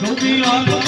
તુજી આંખ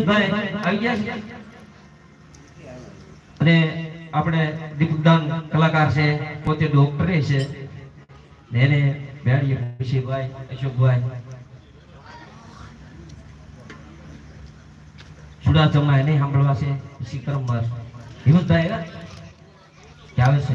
હિંમતભાઈ આવી ગયા છે અને આપણે દીપકદાન કલાકાર છે, પોતે ડોક્ટરે છે. એને બેડી ખુશીભાઈ અશોકભાઈ. ચુડાસમા એને સાંભળવા છે શિકરમ કરમવાર હિંમતભાઈ આવે છે?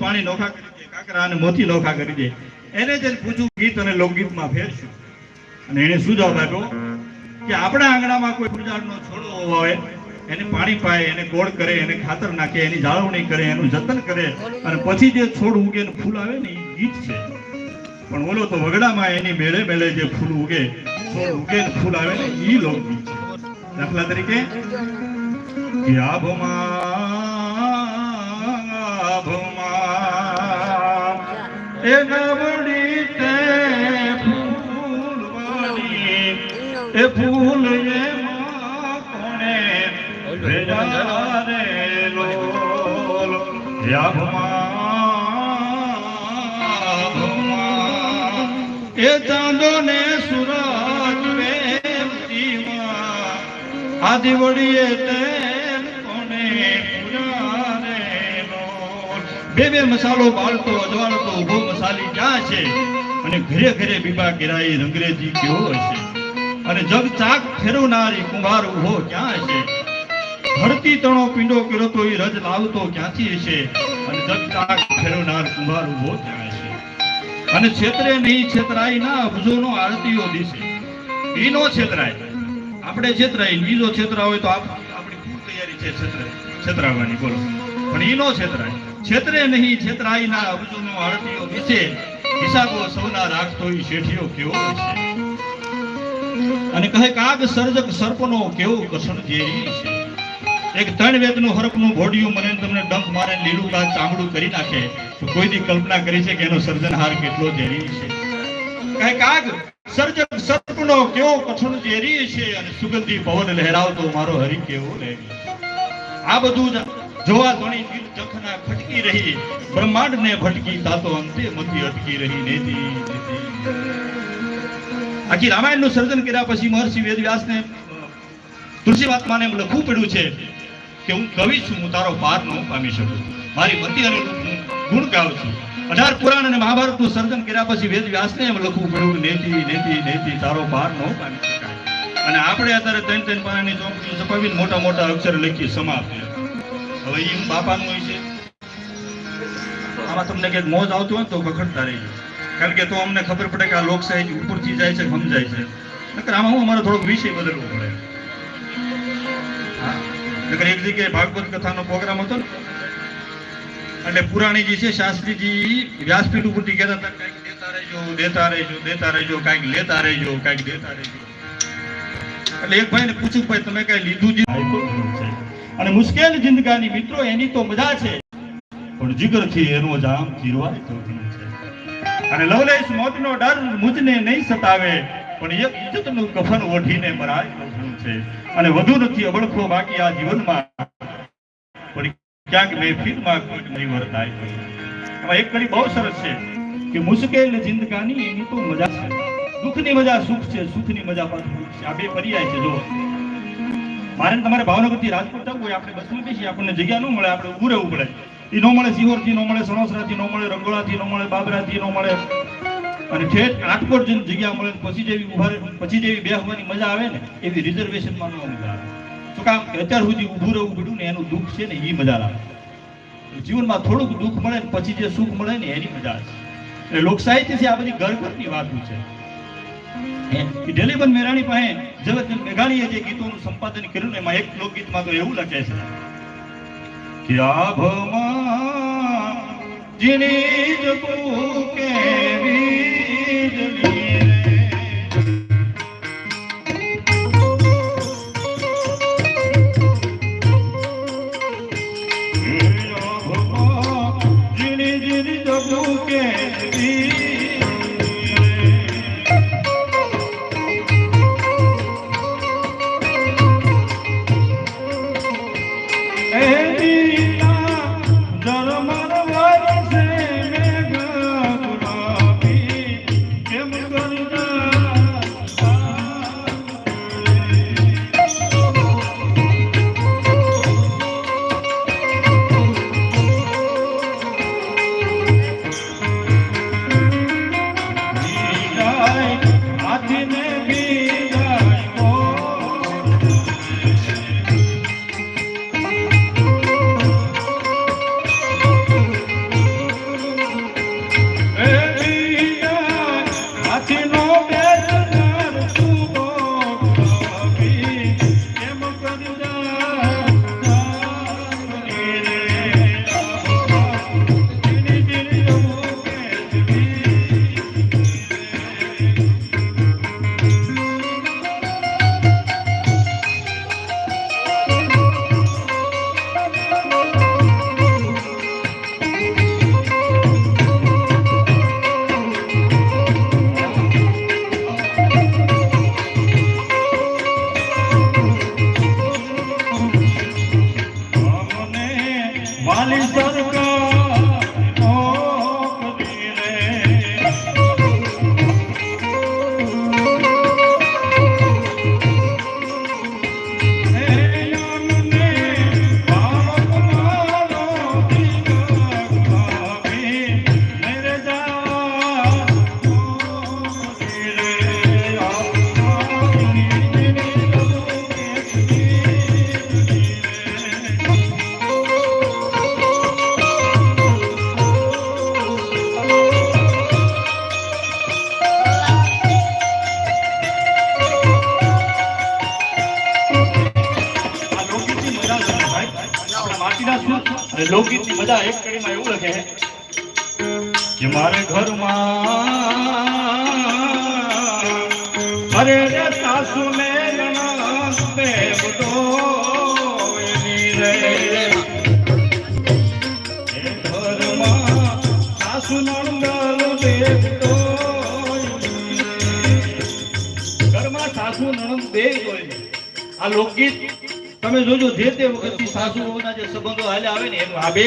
પાણી નોખા એને ગોળ કરે, એને ખાતર નાખે, એની જાળવણી કરે, એનું જતન કરે, અને પછી જે છોડ ઉગે ફૂલ આવે ને, એ ગીત છે. પણ ઓલો તો વગડામાં એની મેળે મેળે જે ફૂલ ઉગે, છોડ ઉગે ફૂલ આવે ને એ લોકગીત. દાખલા તરીકે કે આભમાં આભમાં એ નવડી તે ફૂલવાળી એ ફૂલ એમાં કોણે ભેજા રે લોલ એ આભમાં આભમાં એ ચાંદો ને આદિ વડીએ બે બે મસાલો બાળતો, અજવાળતો, ઊભો મસાલી ક્યાં છે? અને ઘરે ઘરે બીબા ગિરાઈ રંગરેજી કેવો હશે? અને જગ ચાક ફેરવનારી કુંભાર ઊભો ક્યાં છે ધરતી તણો પીંડો કર્યો તો એ રજ લાવતો ક્યાંથી હશે? અને જગ ચાક ફેરવનાર કુંભાર ઊભો ક્યાં છે અને છેતરે નહીં છેતરાય ના અબજોનો આરતીઓ દિશે. એનો છેતરાય. આપણે છેતરાય બીજો છેતરા હોય તો આપણી પૂર તૈયારી છે છેતરે છેતરાવાની બોલો. પણ ઈ નો છેતરાય છેતરે નહીં છેતરાય ના અબજોનો આરતીઓ વિશે હિસાબો સૌના રાખતો ઈ શેઠિયો કેવો છે? અને કહે કાગ સર્જક સર્પનો કેવો કસણ જેરી છે? એક ત્રણ વેદનું હરપનું ભોડિયું મને તમને ડંખ મારે લીલું કાચ ચામડું કરી નાખે. તો કોઈ દી કલ્પના કરી છે કે એનો સર્જનહાર કેટલો ઝેરી છે? કહે કાગ સર્જક સર્પનો કેવો કઠણ ચેરી છે અને સુગંધી પવન લહેરાવતો મારો હરિ કેવો લેરી આ બધું જોવા ધણી નીલ જખના ખટકી રહી. બ્રહ્માંડ ને ભટકી તાતો અંતે મતી અટકી રહી નેતી. આખી રામાયણનું સર્જન કર્યા પછી મહર્ષિ વેદવ્યાસને તુલસી વાત્માને લખવું પડ્યું છે કે હું કવિ છું, હું તારો પાર ન પામી શકું. મારી મતિ અને ગુણ ગાઉં છું. અઢાર પુરાણ અને મહાભારતનું સર્જન કર્યા પછી વેદ વ્યાસને એમ લખવું પડ્યું. નેતિ નેતિ નેતિ, તારો બહાર ન અને આપણે અત્યારે ત્રણ ત્રણ પાનાની ચોપડીઓ છપાવીને મોટા મોટા અક્ષર લખી સમાપ્ત હવે એમ બાપાનું હોય છે. આમાં તમને કંઈક મોજ આવતું હોય તો વખડતા રહીએ કારણ કે તો અમને ખબર પડે કે આ લોકશાહી ઉપરથી જાય છે, સમજાય છે. નકર આમાં હું અમારે થોડોક વિષય બદલવો પડે. નકર એક જગ્યાએ ભાગવત કથાનો પ્રોગ્રામ હતો ને એટલે પુરાણીજી છે, શાસ્ત્રીજી વ્યાસપીઠ ઉપરથી કહેતા હતા, કંઈક દેતા રહેજો દેતા રહેજો દેતા રહેજો, કંઈક લેતા રહેજો, કંઈક દેતા રહેજો. એટલે એક ભાઈને પૂછ્યું, ભાઈ, તમે કઈ લીધું છે. અને મુશ્કેલ જિંદગાની મિત્રો, એની તો મજા છે. પણ જીગરથી એનો જામ ચીરવાય તો અને લવલેશ મોતનો ડર મુજને નહીં સતાવે. પણ એક ઇજ્જતનું કફન ઓઢીને મરાય છે. અને વધુ નથી અબળખો બાકી આ જીવનમાં. ક્યાંક મહેફિલમાં કોઈક નહીં. વર્તાય એમાં એક કડી બહુ સરસ છે કે મુશ્કેલ જિંદગાની એની તો મજા છે. દુઃખની મજા સુખ છે, સુખની મજા પાછું દુઃખ છે. આ બે પર્યાય છે, જો. મારે તમારે ભાવનગરથી રાજકોટ જવું હોય, આપણે બસમાં બેસીએ, આપણને જગ્યા ન મળે, આપણે ઊભું રહેવું પડે. એ ન મળે સિહોરથી ન મળે સણોસરાથી, ન મળે રંગોળાથી, ન મળે બાબરાથી, ન મળે અને ઠેઠ રાજકોટ જગ્યા મળે પછી જેવી ઊભા પછી જેવી બેસવાની મજા આવે ને, એવી રિઝર્વેશનમાં ન મજા આવે કામ અત્યાર સુધી ઊભું રહેવું પડ્યું ને એનું દુઃખ છે ને એ મજા લાગે. જીવનમાં થોડુંક દુઃખ મળે ને પછી જે સુખ મળે ને એની મજા છે એટલે લોક છે આ બધી ઘરની વાતો છે. કે ડેલીબન મેરાણી પાસે જગત મેઘાણીએ જે ગીતોનું સંપાદન કર્યું ને એમાં એક લોકગીતમાં તો એવું લખે છે. કે આભમાં જીની જ કૂકે વીજળી આ તમે જોજો, જે તે વખતથી સાસુઓના જે સંબંધો હાલે આવે ને, એનું આ બે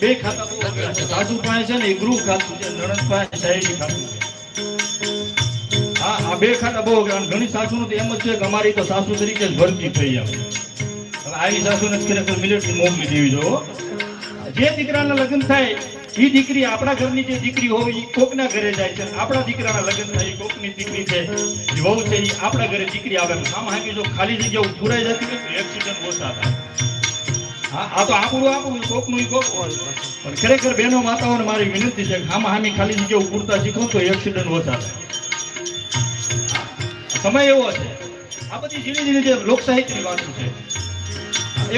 બે ખાતા બહુ છે. સાસુ પાસે છે ને, એ ગૃહ ખાતું છે, નણંદ પાસે શહેરી ખાતું હા, આ બે ખાતા બહુ અઘરા ઘણી સાસુનું તો એમ જ છે કે અમારી તો સાસુ તરીકે જ ભરતી થઈ આવે આવી સાસુને ખરેખર મિલિટરી મોકલી દેવી જો જે દીકરાના લગ્ન થાય એ દીકરી આપણા ઘરની જે દીકરી હોય એ કોકના ઘરે જાય છે. આપણા દીકરાના લગ્ન થાય કોકની દીકરી છે. વહુ છે એ આપણા ઘરે દીકરી આવે. આમ હાકી જો ખાલી જગ્યા પુરાઈ જતી હોય તો એક્સિડન્ટ ઓછા થાય આ તો આપણું આપણું કોકનું કોક પણ ખરેખર બહેનો માતાઓને મારી વિનંતી છે આમ હામી ખાલી જગ્યા પૂરતા શીખો તો એક્સિડન્ટ ઓછા થાય સમય એવો છે. આ બધી ઝીણી ઝીણી જે લોકસાહિત્યની વાતો છે.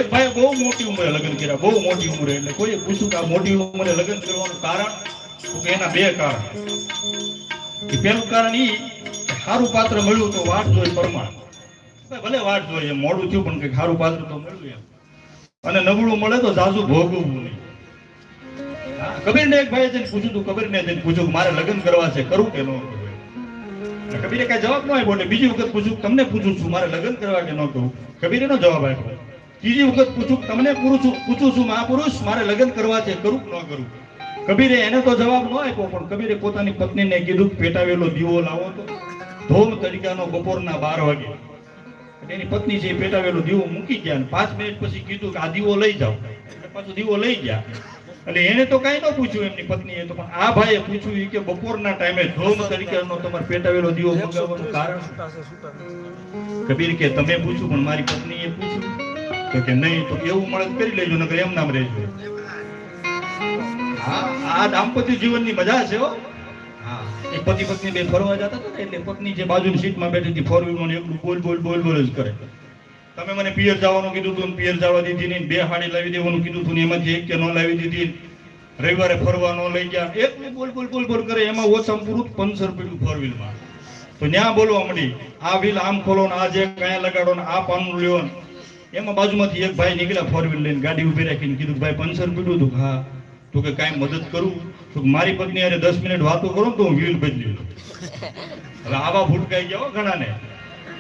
એક ભાઈ બહુ મોટી ઉંમરે લગ્ન કર્યા, બહુ મોટી ઉંમરે. એટલે કોઈ પૂછ્યું કે આ મોટી ઉંમરે લગ્ન કરવાનું કારણ? એના બે કારણ. પહેલું કારણ ઈ સારું પાત્ર મળ્યું તો વાટ જોઈ પરમાણ. ભલે વાટ જોઈએ, મોડું થયું પણ કઈ સારું પાત્ર તો મળ્યું એમ. અને નબળું મળે તો જાજુ ભોગવવું નહીં. કબીર કબીરને એક ભાઈ જઈને પૂછ્યું તું, કબીરને જઈને પૂછ્યું મારે લગ્ન કરવા છે કરું કે ન કબીરે કઈ જવાબ ન આપ્યો એટલે બીજી વખત પૂછ્યું તમને પૂછું છું, મારે લગ્ન કરવા કે ન કરું કબીરે નો જવાબ આપ્યો. ત્રીજી વખત પૂછું તમને પૂરું છું પૂછું છું મહાપુરુષ મારે લગ્ન કરવા છે કરું ન કરું? કબીરે એને તો જવાબ ન આપ્યો પણ કબીરે પોતાની પત્નીને કીધું પેટાવેલો દીવો લાવો તો. ધોમ તડકાનો બપોરના બાર વાગે. એની પત્ની છે પેટાવેલો દીવો મૂકી ગયા અને પાંચ મિનિટ પછી કીધું કે આ દીવો લઈ જાઓ. એટલે પાછો દીવો લઈ ગયા. એટલે એને તો કાંઈ ન પૂછ્યું એમની પત્નીએ તો પણ આ ભાઈએ પૂછ્યું કે બપોરના ટાઈમે ધોમ તરીકેનો તમારે પેટાવેલો દીવો મંગાવવાનું કારણ કબીર કે તમે પૂછ્યું પણ મારી પત્નીએ પૂછ્યું. તો કે નહીં, તો એવું મળે કરી લેજો નકર એમ નામ રહેજો. હા, આ દાંપત્ય જીવનની મજા છે હો. એક પતિ પત્ની બે ફરવા જતા હતા ને, એટલે પત્ની જે બાજુની સીટમાં બેઠી હતી, ફોર વ્હીલમાં એકલું બોલ બોલ બોલ બોલ જ કરે. તમે મને પિયર જવાનું કીધું હતું પિયર જવા દીધી નહીં બે હાડી લાવી દેવાનું કીધું હતું ને, એમાંથી એક કે ન લાવી દીધી રવિવારે ફરવા ન લઈ ગયા, એકલું બોલ બોલ બોલ બોલ કરે, એમાં ઓછામાં પૂરું પંચર પડ્યું ફોર વ્હીલમાં. તો ત્યાં બોલવા મળી આ વ્હીલ આમ ખોલો ને, આ જે કાંઈ લગાડો ને, આ પાનું લ્યો ને. એમાં બાજુમાંથી એક ભાઈ નીકળ્યા ફોર વ્હીલ લઈને ગાડી ઊભી રાખીને કીધું ભાઈ પંચર પડ્યું હતું. હા, તો કે કાંઈ મદદ કરું? તો મારી પત્ની અરે દસ મિનિટ વાતો કરો તો હું વ્હીલ બદલી હવે આવા ભૂટકાઈ ગયા ઘણાને.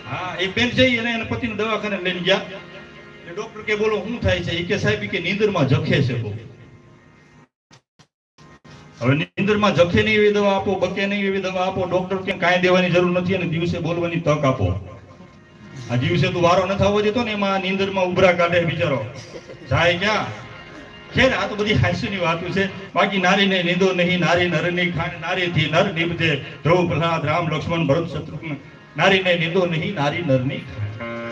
હા, એ બેન છે એને એના પતિને દવાખાને લઈને ગયા. એટલે ડોક્ટર કે બોલો, શું થાય છે? એ કે, સાહેબ કે નીંદરમાં જખે છે બહુ. હવે નીંદરમાં જખે નહીં એવી દવા આપો, બકે નહીં એવી દવા આપો, ડોક્ટર કે કાંઈ દેવાની જરૂર નથી અને દિવસે બોલવાની તક આપો. આ દિવસે તું વારો ન થવો જતો ને એમાં નીંદરમાં ઉભરા કાઢે બિચારો. જાય ક્યાં? ખેર, આ તો બધી હાસ્યની વાતો છે. બાકી નારીને નીંદો નહીં, નારી નરની ખાણ નારીથી નર નીપજે ધ્રુવ, પ્રહલાદ, રામ, લક્ષ્મણ, ભરત, શત્રુઘ્ન. નારીને નીંદો નહીં, નારી નરની.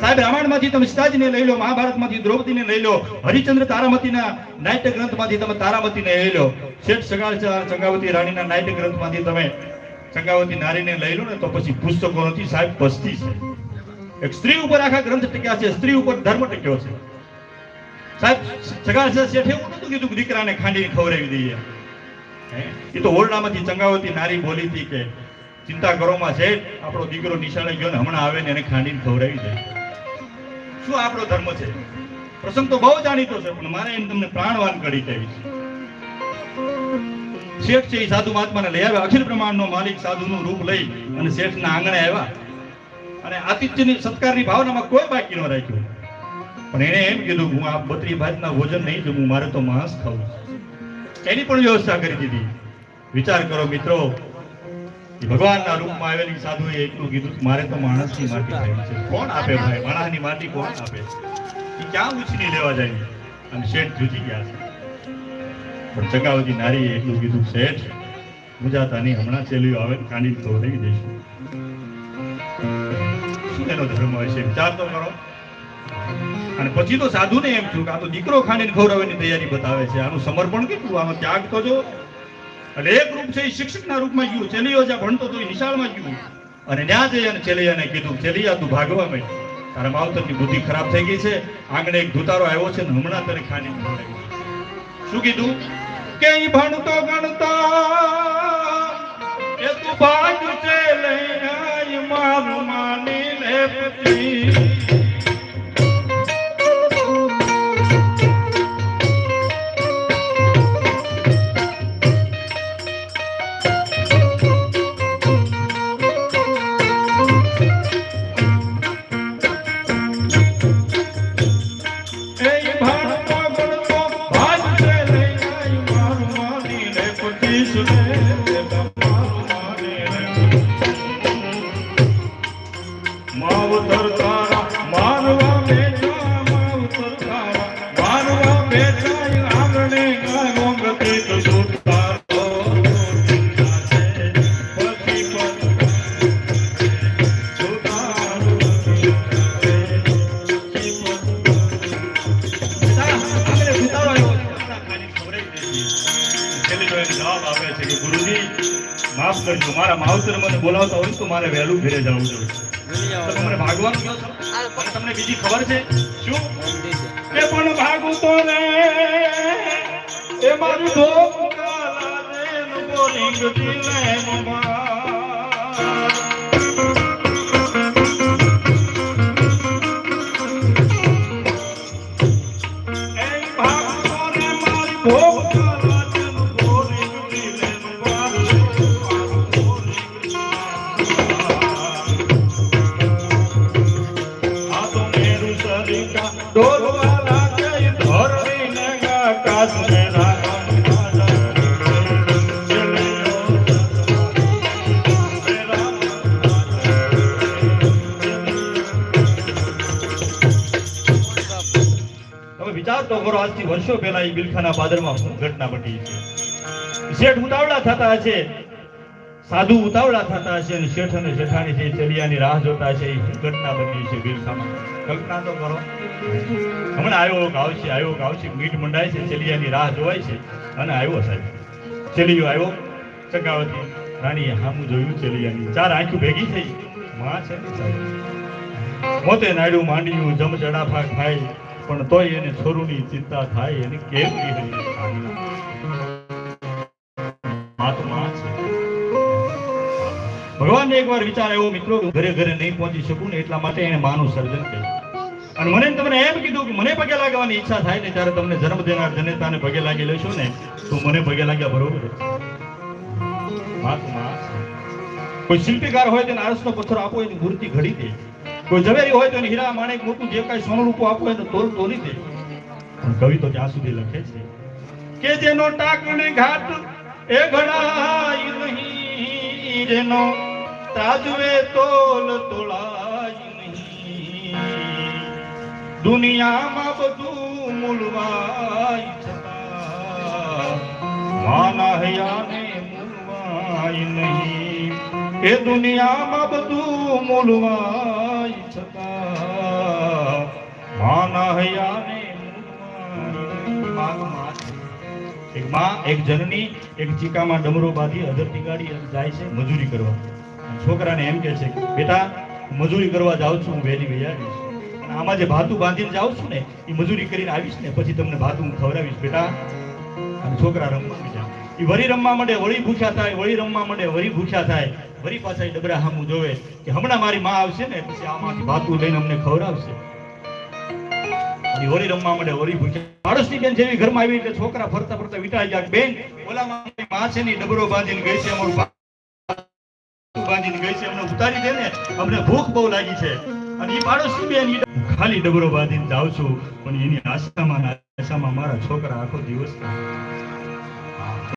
સાહેબ, રામાયણમાંથી તમે સીતાજીને લઈ લો, મહાભારતમાંથી દ્રૌપદીને લઈ લો, હરિચંદ્ર તારામતીના નાટ્ય ગ્રંથમાંથી તમે તારામતીને લઈ લો. શેઠ સગાળ ચંગાવતી રાણીના નાટ્ય ગ્રંથમાંથી તમે ચંગાવતી નારીને લઈ લો ને તો પછી પુસ્તકો નથી. સાહેબ, પસ્તી છે. એક સ્ત્રી ઉપર આખા ગ્રંથ ટક્યા છે, સ્ત્રી ઉપર ધર્મ ટક્યો છે. સાહેબ સગા શેઠે એવું નતું કીધું દીકરાને ખાંડીને ખવડાવી દઈએ. એ તો ઓરડામાંથી ચંગાવતી નારી બોલી હતી કે, ચિંતા કરો છે આપણો દીકરો નિશાળે ગયો ને હમણાં આવે ને એને ખાંડીને ખવડાવી દે. શું આપણો ધર્મ છે? પ્રસંગ તો બહુ જાણીતો છે, પણ મારે એમ તમને પ્રાણવાન કરી કહેવી છે શેઠ છે એ સાધુ મહાત્માને લઈ આવ્યા. અખિલ બ્રહ્માંડનો માલિક સાધુનું રૂપ લઈ અને શેઠના આંગણે આવ્યા. અને આતિથ્યની સત્કારની ભાવનામાં કોઈ બાકી ન રાખ્યું પણ એણે એમ કીધું હું આ બત્રી ભાતના ભોજન નહીં જમું, મારે તો માંસ ખાવું એની પણ વ્યવસ્થા કરી દીધી. વિચાર કરો મિત્રો ભગવાનના રૂપમાં આવેલી સાધુએ એટલું કીધું મારે તો માણસની માટી ખાવી છે. કોણ આપે ભાઈ? માણસની માટી કોણ આપે? એ ક્યાં ઉછીની લેવા જાય? અને શેઠ જુજી ગયા છે. પણ ચગાવતી નારીએ એટલું કીધું, શેઠ મુજાતાની હમણાં ચેલીઓ આવે કાંડી તો રહી દઈશું. શું એનો ધર્મ હશે. વિચાર તો કરો. અને પછી તો સાધુને એમ થયું કે આ તો દીકરો ખાંડીને ખવડાવવાની તૈયારી બતાવે છે. આનું સમર્પણ કેટલું? આનો ત્યાગ તો જો. એટલે એક રૂપ છે એ શિક્ષકના રૂપમાં ગયું. ચેલિયો જ્યાં ભણતો તો એ નિશાળમાં ગયું. અને ત્યાં જઈ અને ચેલિયાને કીધું, ચેલિયા, તું ભાગવા માંડ. તારા માવતરની બુદ્ધિ ખરાબ થઈ ગઈ છે. આંગણે એક ધુતારો આવ્યો છે ને હમણાં તને ખાંડી શું કીધું? કે ભણતો ગણતો એ તું બાજુ છે લઈ આય મારું માની લે પછી ઘરે જવું છું. તમે મને ભાગવાનું કહો છો? તમને બીજી ખબર છે? વિચાર તો કરો, આજથી વર્ષો પહેલા એ બિલખાના પાદરમાં ઘટના બની છે. શેઠ ઉતાવળા થતા હશે, સાધુ ઉતાવળા થતા હશે અને શેઠ અને છે એ ચલિયાની રાહ જોતા છે એ ઘટના બની છે બિલખામાં. કલ્પના તો કરો. હમણાં આવ્યો આવશે આવ્યો આવશે મીટ મંડાય છે, ચલિયાની રાહ જોવાય છે, અને આવ્યો સાહેબ. ચલિયો આવ્યો ચકાવતી રાણીએ હામું જોયું ચલિયાની. ચાર આંખી ભેગી થઈ. માં છે સાહેબ? મોતે નાડ્યું માંડ્યું, જમ જડાફા ખાય, પણ તોય એને છોરુની ચિંતા થાય, એને કેમ આત્મા છે. ભગવાનને એકવાર વિચાર આવ્યો મિત્રો, ઘરે ઘરે નહીં પહોંચી શકું ને એટલા માટે એને માનું સર્જન કર્યું. અને મને તમને એમ કીધું કે મને પગે લાગવાની ઈચ્છા થાય ને ત્યારે તમને જન્મ દેનાર જનેતાને પગે લાગી લેશો ને, તો મને પગે લાગ્યા બરોબર. કોઈ શિલ્પીકાર હોય તેને આરસનો પથ્થર આપો, એની મૂર્તિ ઘડી દે. કોઈ ઝવેરી હોય તો એને હીરા માણેક મોટું જે કાંઈ સોનું રૂપો આપો, એને તોલ તોલી દે. કવિ તો ત્યાં સુધી લખે છે કે જેનો ટાકણે ઘાટ એ ઘડાય નહીં, જેનો તાજવે તોલ તોળાય નહીં. દુનિયામાં બધું મૂલવાય છતાં માના હયાને મૂલવાય નહીં. એ દુનિયામાં બધું મૂલવાય છતાં માના હયાને એક માં, એક જનની, એક ચીકામાં ડમરો બાંધી અધરતી ગાડી જાય છે, મજૂરી કરવા. છોકરાને એમ કહે છે બેટા, મજૂરી કરવા જાઉં છું, હું વહેલી વહી આવીશ. અને આમાં જે ભાતું બાંધીને જાઉં છું ને, એ મજૂરી કરીને આવીશ ને, પછી તમને ભાતું હું ખવડાવીશ, બેટા. અને છોકરા રમવા માંડ્યા. એ વળી રમવા માંડે, વળી ભૂખ્યા થાય, વળી રમવા માંડે, વળી ભૂખ્યા થાય. વળી પાછા એ ડબરા હામું જોવે કે, હમણાં મારી માં આવશે ને, પછી આમાંથી ભાતું લઈને અમને ખવડાવશે. અને વળી રમવા માંડે, વળી ભૂખ્યા. પાડોશની બેન જેવી ઘરમાં આવી એટલે છોકરા ફરતા ફરતા વિટાઈ જાય બેન, ઓલામાં માં છે ને ડબરો બાંધીને ગઈ છે, અમારું ઉતારી દે અમને ભૂખ બહુ લાગી છે. અને એ પાડોશી બેન ખાલી ડબરો બાંધીને જાઉં છું, પણ એની આશામાં આશામાં મારા છોકરા આખો દિવસ